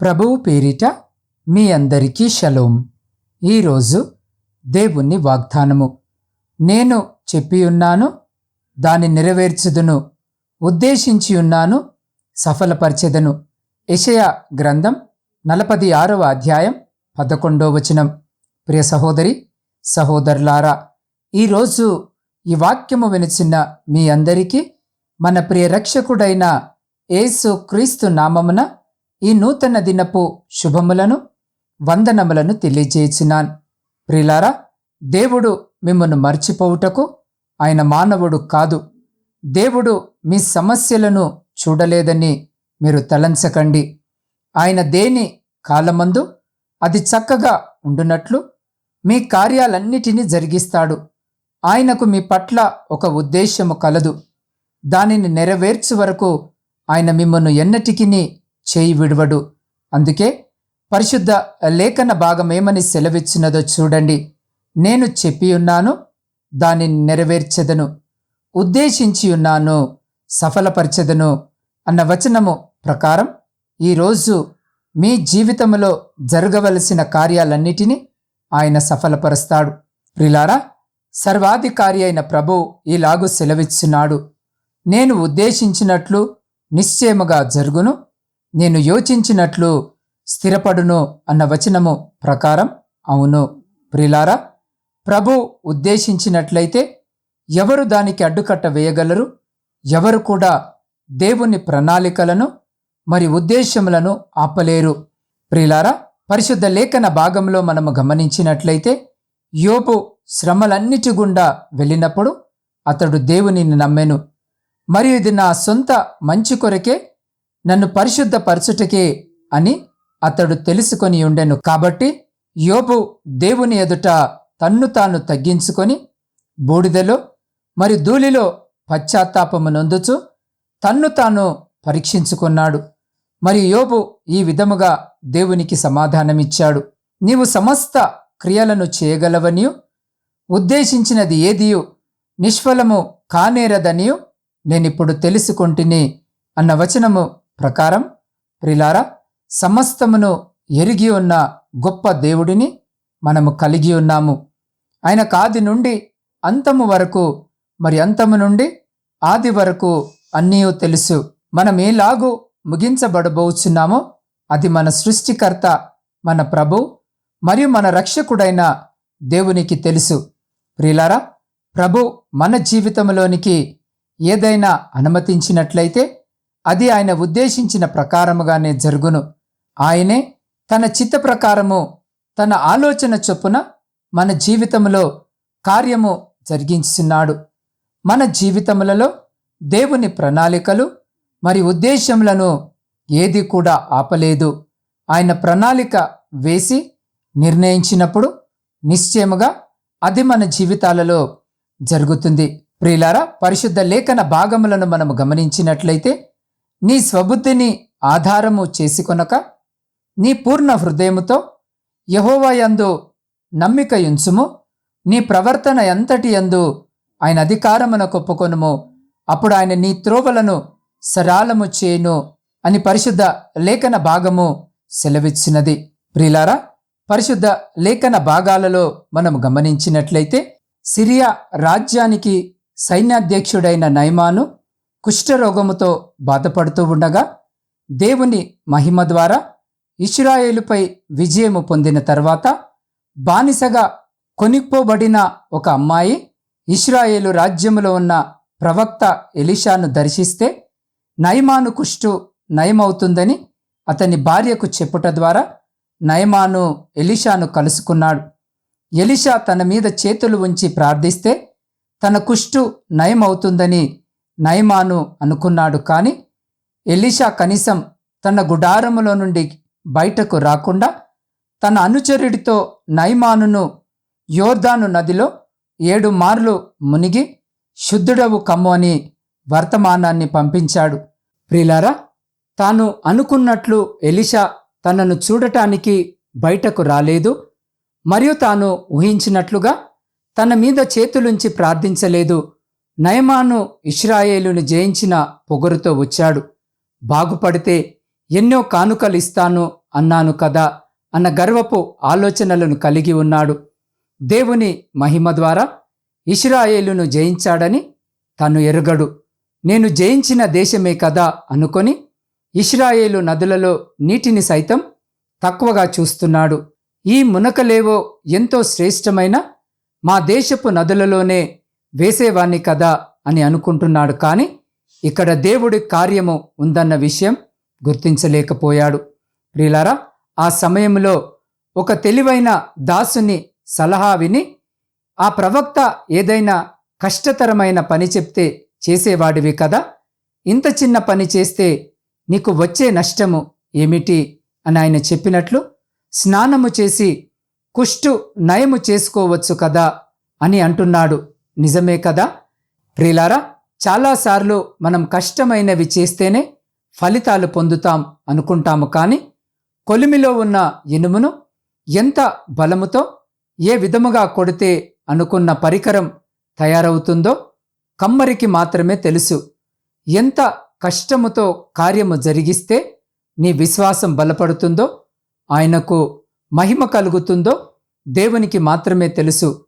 ప్రభువు పేరిట మీ అందరికీ షలోం. ఈరోజు దేవుని వాగ్దానము. నేను చెప్పియున్నాను దాని నెరవేర్చుదును ఉద్దేశించి ఉన్నాను సఫలపరచెదను. యెషయ గ్రంథం నలపది ఆరవ అధ్యాయం పదకొండో వచనం. ప్రియ సహోదరి సహోదరులారా ఈరోజు ఈ వాక్యము వినిచిన మీ అందరికీ మన ప్రియ రక్షకుడైన యేసు క్రీస్తు నామమున ఈ నూతన దినపు శుభములను వందనములను తెలియజేసినాన్. ప్రిలారా దేవుడు మిమ్మను మర్చిపోవుటకు ఆయన మానవుడు కాదు. దేవుడు మీ సమస్యలను చూడలేదని మీరు తలంచకండి. ఆయన దేని కాలమందు అది చక్కగా ఉండునట్లు మీ కార్యాలన్నిటినీ జరిగిస్తాడు. ఆయనకు మీ పట్ల ఒక ఉద్దేశము కలదు. దానిని నెరవేర్చు వరకు ఆయన మిమ్మల్ని ఎన్నటికిని చేయి విడువడు. అందుకే పరిశుద్ధ లేఖన భాగమేమని సెలవిచ్చినదో చూడండి. నేను చెప్పి ఉన్నాను దానిని నెరవేర్చెదను ఉద్దేశించి ఉన్నాను సఫలపరచెదను అన్న వచనము ప్రకారం ఈరోజు మీ జీవితంలో జరగవలసిన కార్యాలన్నిటినీ ఆయన సఫలపరుస్తాడు. ప్రిలారా సర్వాధికారి అయిన ప్రభు ఇలాగు సెలవిచ్చున్నాడు. నేను ఉద్దేశించినట్లు నిశ్చయముగా జరుగును. నేను యోచించినట్లు స్థిరపడును అన్న వచనము ప్రకారం అవును. ప్రిలారా ప్రభు ఉద్దేశించినట్లయితే ఎవరు దానికి అడ్డుకట్ట వేయగలరు? ఎవరు కూడా దేవుని ప్రణాళికలను మరి ఉద్దేశములను ఆపలేరు. ప్రిలారా పరిశుద్ధ లేఖన భాగంలో మనము గమనించినట్లయితే యోపు శ్రమలన్నిటి గుండా వెళ్ళినప్పుడు అతడు దేవునిని నమ్మెను. మరియు ఇది నా సొంత మంచి కొరకే నన్ను పరిశుద్ధపరచుటకే అని అతడు తెలుసుకొని ఉండెను. కాబట్టి యోబు దేవుని ఎదుట తన్ను తాను తగ్గించుకొని బూడిదలో మరి ధూళిలో పశ్చాత్తాపము నొందుచు తన్ను తాను పరీక్షించుకున్నాడు. మరి యోబు ఈ విధముగా దేవునికి సమాధానమిచ్చాడు. నీవు సమస్త క్రియలను చేయగలవనియు ఉద్దేశించినది ఏదియు నిష్ఫలము కానేరదనియు నేనిప్పుడు తెలుసుకొంటిని అన్న వచనము ప్రకారం ప్రిలారా సమస్తమును ఎరిగి ఉన్న గొప్ప దేవుడిని మనము కలిగి ఉన్నాము. ఆయన కాది నుండి అంతము వరకు మరి అంతము నుండి ఆది వరకు అన్నీ తెలుసు. మనం ఏలాగూ ముగించబడబోచున్నామో అది మన సృష్టికర్త మన ప్రభు మరియు మన రక్షకుడైన దేవునికి తెలుసు. ప్రిలారా ప్రభు మన జీవితంలోనికి ఏదైనా అనుమతించినట్లయితే అది ఆయన ఉద్దేశించిన ప్రకారముగానే జరుగును. ఆయనే తన చిత్త ప్రకారము తన ఆలోచన చొప్పున మన జీవితంలో కార్యము జరిగించున్నాడు మన జీవితములలో దేవుని ప్రణాళికలు మరి ఉద్దేశములను ఏది కూడా ఆపలేదు. ఆయన ప్రణాళిక వేసి నిర్ణయించినప్పుడు నిశ్చయముగా అది మన జీవితాలలో జరుగుతుంది. ప్రియులారా పరిశుద్ధ లేఖన భాగములను మనము గమనించినట్లయితే నీ స్వబుద్ధిని ఆధారము చేసుకొనక నీ పూర్ణ హృదయముతో యహోవయందు నమ్మిక ఉంచుము నీ ప్రవర్తన ఎంతటి యందు ఆయన అధికారమున కొప్పుకొనుము అప్పుడు ఆయన నీ త్రోవలను సరాలము చేయును అని పరిశుద్ధ లేఖన భాగము సెలవిచ్చినది. ప్రిలారా పరిశుద్ధ లేఖన భాగాలలో మనం గమనించినట్లయితే సిరియా రాజ్యానికి సైన్యాధ్యక్షుడైన నైమాను కుష్ఠరోగముతో బాధపడుతూ ఉండగా దేవుని మహిమ ద్వారా ఇష్రాయేలుపై విజయము పొందిన తర్వాత బానిసగా కొనిపోబడిన ఒక అమ్మాయి ఇష్రాయేలు రాజ్యములో ఉన్న ప్రవక్త ఎలిషాను దర్శిస్తే నయమాను కుష్టు నయమవుతుందని అతని భార్యకు చెప్పుట ద్వారా నయమాను ఎలిషాను కలుసుకున్నాడు. ఎలిషా తన మీద చేతులు ఉంచి ప్రార్థిస్తే తన కుష్టు నయమవుతుందని నయమాను అనుకున్నాడు. కానీ ఎలీషా కనీసం తన గుడారములో నుండి బయటకు రాకుండా తన అనుచరుడితో నయమానును యోర్దాను నదిలో ఏడు మార్లు మునిగి శుద్ధుడవు కమ్ము అని వర్తమానాన్ని పంపించాడు. ప్రిలారా తాను అనుకున్నట్లు ఎలిషా తనను చూడటానికి బయటకు రాలేదు. మరియు తాను ఊహించినట్లుగా తన మీద చేతులుంచి ప్రార్థించలేదు. నయమాను ఇస్రాయేలును జయించిన పొగరుతో వచ్చాడు. బాగుపడితే ఎన్నో కానుకలు ఇస్తాను అన్నాను కదా అన్న గర్వపు ఆలోచనలను కలిగి ఉన్నాడు. దేవుని మహిమ ద్వారా ఇస్రాయేలును జయించాడని తను ఎరుగడు. నేను జయించిన దేశమే కదా అనుకొని ఇస్రాయేలు నదులలో నీటిని సైతం తక్కువగా చూస్తున్నాడు. ఈ మునకలేవో ఎంతో శ్రేష్టమైన మా దేశపు నదులలోనే వేసేవాణ్ణి కదా అని అనుకుంటున్నాడు కాని ఇక్కడ దేవుడి కార్యము ఉందన్న విషయం గుర్తించలేకపోయాడు. ప్రియులారా ఆ సమయంలో ఒక తెలివైన దాసుని సలహా విని ఆ ప్రవక్త ఏదైనా కష్టతరమైన పని చెప్తే చేసేవాడివి కదా ఇంత చిన్న పని చేస్తే నీకు వచ్చే నష్టము ఏమిటి అని ఆయన చెప్పినట్లు స్నానము చేసి కుష్టు నయము చేసుకోవచ్చు కదా అని అంటున్నాడు. నిజమే కదా? ప్రిలారా చాలాసార్లు మనం కష్టమైనవి చేస్తేనే ఫలితాలు పొందుతాం అనుకుంటాము కానీ కొలిమిలో ఉన్న ఇనుమును ఎంత బలముతో ఏ విధముగా కొడితే అనుకున్న పరికరం తయారవుతుందో కమ్మరికి మాత్రమే తెలుసు. ఎంత కష్టముతో కార్యము జరిగిస్తే నీ విశ్వాసం బలపడుతుందో ఆయనకు మహిమ కలుగుతుందో దేవునికి మాత్రమే తెలుసు.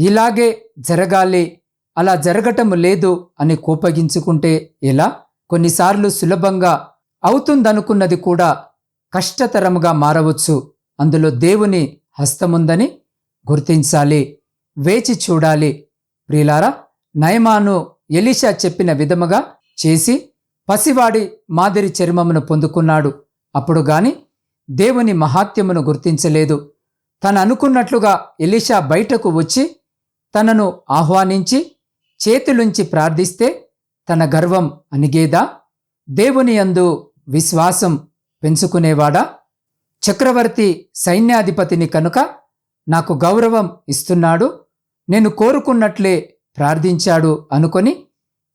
ఇలాగే జరగాలి అలా జరగటము లేదు అని కోపగించుకుంటే ఎలా? కొన్నిసార్లు సులభంగా అవుతుందనుకున్నది కూడా కష్టతరముగా మారవచ్చు. అందులో దేవుని హస్తముందని గుర్తించాలి వేచి చూడాలి. ప్రియులారా నయమాను ఎలిషా చెప్పిన విధముగా చేసి పసివాడి మాదిరి చర్మమును పొందుకున్నాడు. అప్పుడు గాని దేవుని మహాత్యమును గుర్తించలేదు. తను అనుకున్నట్లుగా ఎలిషా బయటకు వచ్చి తనను ఆహ్వానించి చేతులుంచి ప్రార్థిస్తే తన గర్వం అణిగేదా? దేవుని యందు విశ్వాసం పెంచుకునేవాడా? చక్రవర్తి సైన్యాధిపతిని కనుక నాకు గౌరవం ఇస్తున్నాడు నేను కోరుకున్నట్లే ప్రార్థించాడు అనుకొని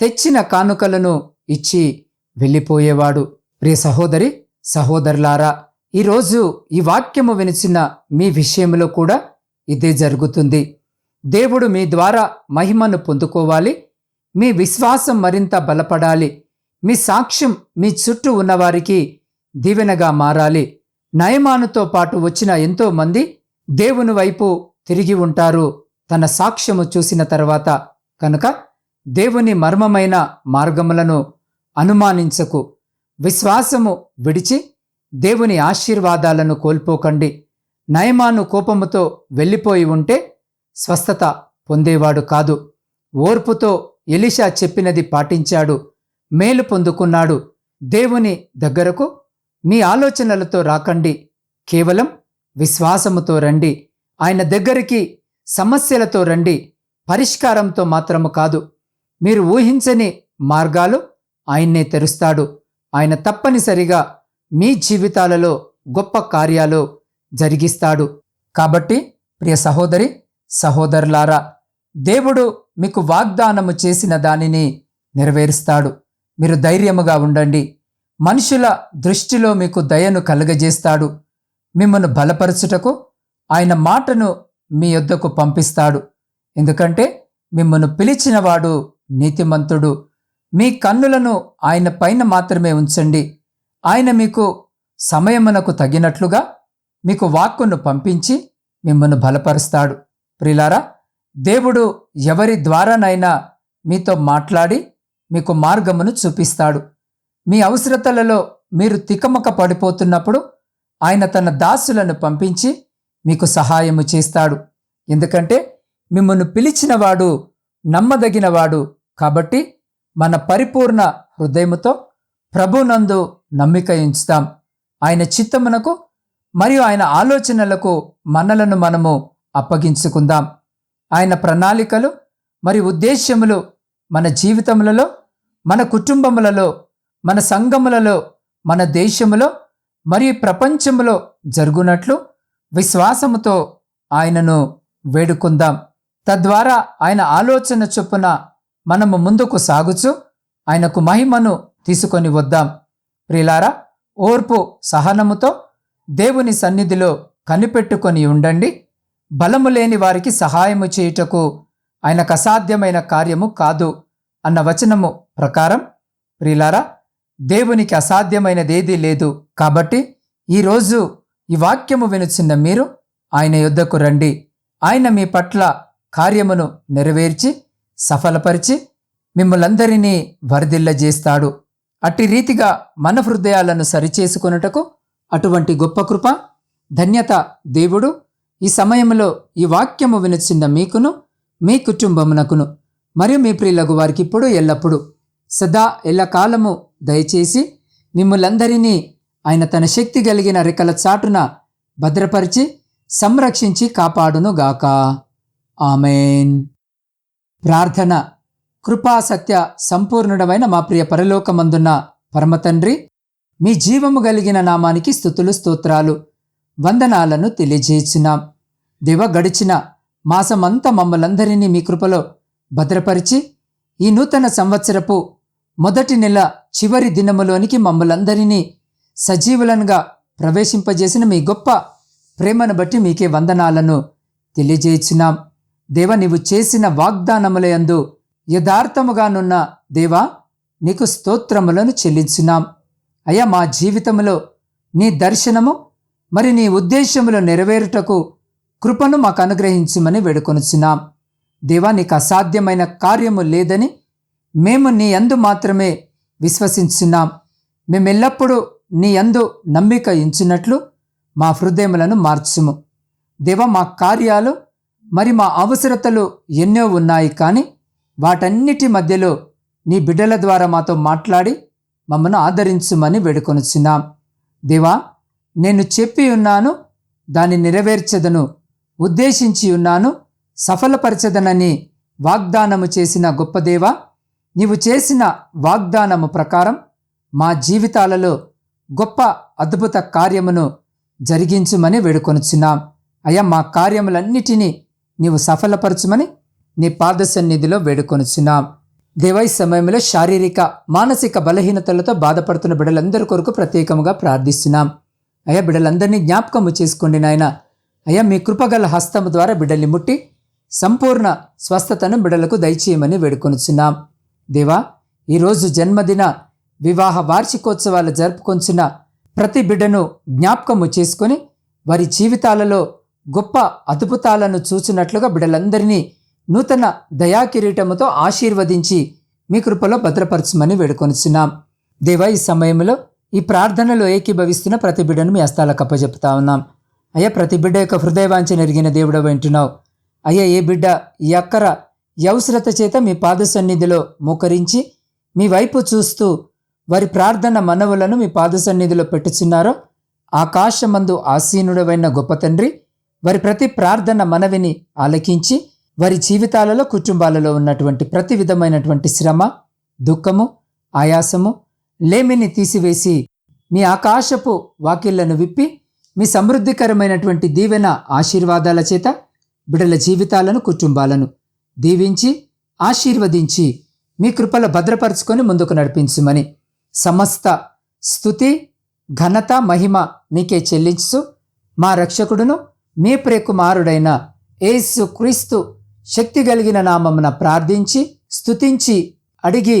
తెచ్చిన కానుకలను ఇచ్చి వెళ్ళిపోయేవాడు. ప్రియ సహోదరి సహోదరులారా ఈరోజు ఈ వాక్యము వినిచిన మీ విషయంలో కూడా ఇదే జరుగుతుంది. దేవుడు మీ ద్వారా మహిమను పొందుకోవాలి. మీ విశ్వాసం మరింత బలపడాలి. మీ సాక్ష్యం మీ చుట్టూ ఉన్నవారికి దీవెనగా మారాలి. నయమానుతో పాటు వచ్చిన ఎంతో మంది దేవుని వైపు తిరిగి ఉంటారు. తన సాక్ష్యము చూసిన తర్వాత కనుక దేవుని మర్మమైన మార్గములను అనుమానించకు. విశ్వాసము విడిచి దేవుని ఆశీర్వాదాలను కోల్పోకండి. నయమాను కోపముతో వెళ్ళిపోయి ఉంటే స్వస్థత పొందేవాడు కాదు. ఓర్పుతో ఎలిషా చెప్పినది పాటించాడు. మేలు పొందుకున్నాడు. దేవుని దగ్గరకు మీ ఆలోచనలతో రాకండి. కేవలం విశ్వాసముతో రండి. ఆయన దగ్గరికి సమస్యలతో రండి. పరిష్కారంతో మాత్రము కాదు. మీరు ఊహించని మార్గాలు ఆయన్నే తెరుస్తాడు. ఆయన తప్పనిసరిగా మీ జీవితాలలో గొప్ప కార్యాలు జరిగిస్తాడు. కాబట్టి ప్రియ సహోదరి సహోదరులారా దేవుడు మీకు వాగ్దానము చేసిన దానిని నెరవేరుస్తాడు. మీరు ధైర్యముగా ఉండండి. మనుషుల దృష్టిలో మీకు దయను కలుగజేస్తాడు. మిమ్మను బలపరచుటకు ఆయన మాటను మీ యొద్దకు పంపిస్తాడు. ఎందుకంటే మిమ్మను పిలిచినవాడు నీతిమంతుడు. మీ కన్నులను ఆయన పైన మాత్రమే ఉంచండి. ఆయన మీకు సమయమునకు తగినట్లుగా మీకు వాక్కును పంపించి మిమ్మల్ని బలపరుస్తాడు. ప్రిలారా దేవుడు ఎవరి ద్వారానైనా మీతో మాట్లాడి మీకు మార్గమును చూపిస్తాడు. మీ అవసరతలలో మీరు తికమక పడిపోతున్నప్పుడు ఆయన తన దాసులను పంపించి మీకు సహాయము చేస్తాడు. ఎందుకంటే మిమ్మల్ని పిలిచినవాడు నమ్మదగినవాడు కాబట్టి మన పరిపూర్ణ హృదయముతో ప్రభునందు నమ్మిక ఉంచుతాం ఆయన చిత్తమునకు మరియు ఆయన ఆలోచనలకు మనలను మనము అప్పగించుకుందాం. ఆయన ప్రణాళికలు మరి ఉద్దేశ్యములు మన జీవితములలో మన కుటుంబములలో మన సంఘములలో మన దేశములో మరియు ప్రపంచములో జరుగునట్లు విశ్వాసముతో ఆయనను వేడుకుందాం. తద్వారా ఆయన ఆలోచన చొప్పున మనము ముందుకు సాగుచు ఆయనకు మహిమను తీసుకొని వద్దాం. ప్రిలారా ఓర్పు సహనముతో దేవుని సన్నిధిలో కనిపెట్టుకొని ఉండండి. బలము లేని వారికి సహాయము చేయుటకు ఆయనకు అసాధ్యమైన కార్యము కాదు అన్న వచనము ప్రకారం ప్రిలారా దేవునికి అసాధ్యమైనదేదీ లేదు. కాబట్టి ఈరోజు ఈ వాక్యము వినుచున్న మీరు ఆయన యుద్ధకు రండి. ఆయన మీ పట్ల కార్యమును నెరవేర్చి సఫలపరిచి మిమ్మలందరినీ వరదిల్లజేస్తాడు. అట్టి రీతిగా మన హృదయాలను సరిచేసుకొనుటకు అటువంటి గొప్ప కృప ధన్యత దేవుడు ఈ సమయంలో ఈ వాక్యము వినుచున్న మీకును మీ కుటుంబమునకును మరియు మీ ప్రియులకు వారికి ఇప్పుడు ఎల్లప్పుడు సదా ఎల్లకాలము దయచేసి మిమ్మలందరినీ ఆయన తన శక్తి కలిగిన రెక్కల చాటున భద్రపరిచి సంరక్షించి కాపాడును గాక ఆమెన్. ప్రార్థన కృపా సత్య సంపూర్ణుడమైన మా ప్రియ పరలోకమందున్న పరమతండ్రి మీ జీవము కలిగిన నామానికి స్థుతులు స్తోత్రాలు వందనాలను తెలియజేస్తున్నాం దేవ గడిచిన మాసమంతా మమ్మలందరినీ మీ కృపలో భద్రపరిచి ఈ నూతన సంవత్సరపు మొదటి నెల చివరి దినములోనికి మమ్మలందరినీ సజీవులనుగా ప్రవేశింపజేసిన మీ గొప్ప ప్రేమను బట్టి మీకే వందనాలను తెలియజేయుచున్నాం దేవ నీవు చేసిన వాగ్దానములయందు యథార్థముగానున్న దేవా నీకు స్తోత్రములను చెల్లించున్నాం అయ్యా మా జీవితంలో నీ దర్శనము మరి నీ ఉద్దేశములు నెరవేరుటకు కృపను మాకు అనుగ్రహించమని వేడుకొనుచున్నాం. దేవా నీకు అసాధ్యమైన కార్యము లేదని మేము నీ యందు మాత్రమే విశ్వసించున్నాం. మేమెల్లప్పుడూ నీ యందు నమ్మిక ఇంచినట్లు మా హృదయములను మార్చుము. దేవ మా కార్యాలు మరి మా అవసరతలు ఎన్నో ఉన్నాయి కానీ వాటన్నిటి మధ్యలో నీ బిడ్డల ద్వారా మాతో మాట్లాడి మమ్మను ఆదరించుమని వేడుకొనుచున్నాం. దేవా నేను చెప్పి ఉన్నాను దాన్ని నెరవేర్చదను ఉద్దేశించి ఉన్నాను సఫలపరచదనని వాగ్దానము చేసిన గొప్పదేవ నీవు చేసిన వాగ్దానము ప్రకారం మా జీవితాలలో గొప్ప అద్భుత కార్యమును జరిగించుమని వేడుకొనుచున్నాం. అయ్యా మా కార్యములన్నిటినీ నీవు సఫలపరచుమని నీ పాద సన్నిధిలో వేడుకొనుచున్నాం. దేవై సమయంలో శారీరక మానసిక బలహీనతలతో బాధపడుతున్న బిడ్డలందరి కొరకు ప్రత్యేకముగా ప్రార్థిస్తున్నాం. అయ్యా బిడ్డలందరినీ జ్ఞాపకము చేసుకోండి నాయన. అయ్యా మీ కృపగల హస్తము ద్వారా బిడ్డల్ని ముట్టి సంపూర్ణ స్వస్థతను బిడ్డలకు దయచేయమని వేడుకొనుచున్నాం. దేవా ఈరోజు జన్మదిన వివాహ వార్షికోత్సవాలు జరుపుకొంచున్న ప్రతి బిడ్డను జ్ఞాపకము చేసుకొని వారి జీవితాలలో గొప్ప అద్భుతాలను చూచినట్లుగా బిడ్డలందరినీ నూతన దయాకిరీటముతో ఆశీర్వదించి మీ కృపలో భద్రపరచమని వేడుకొనిచున్నాం. దేవా ఈ సమయంలో ఈ ప్రార్థనలో ఏకీభవిస్తున్న ప్రతి బిడ్డను మీ హస్తాలకు అప్పచెప్తా ఉన్నాం. అయ్యా ప్రతి బిడ్డ యొక్క హృదయవాంఛ నెరిగిన దేవుడు వింటున్నావు అయ్యా ఏ బిడ్డ ఈ అక్కర చేత మీ పాద సన్నిధిలో మోకరించి మీ వైపు చూస్తూ వారి ప్రార్థన మనవులను మీ పాద సన్నిధిలో పెట్టుచున్నారో ఆకాశమందు ఆసీనుడవైన గొప్ప తండ్రి వారి ప్రతి ప్రార్థన మనవిని ఆలకించి వారి జీవితాలలో కుటుంబాలలో ఉన్నటువంటి ప్రతి విధమైనటువంటి శ్రమ దుఃఖము ఆయాసము లేమిని తీసివేసి మీ ఆకాశపు వాకిళ్ళను విప్పి మీ సమృద్ధికరమైనటువంటి దీవెన ఆశీర్వాదాల చేత బిడల జీవితాలను కుటుంబాలను దీవించి ఆశీర్వదించి మీ కృపల భద్రపరుచుకొని ముందుకు నడిపించుమని సమస్త స్థుతి ఘనత మహిమ మీకే చెల్లించు మా రక్షకుడును మీ ప్రియకుమారుడైన ఏసు క్రీస్తు శక్తి కలిగిన నామమున ప్రార్థించి స్తుతించి అడిగి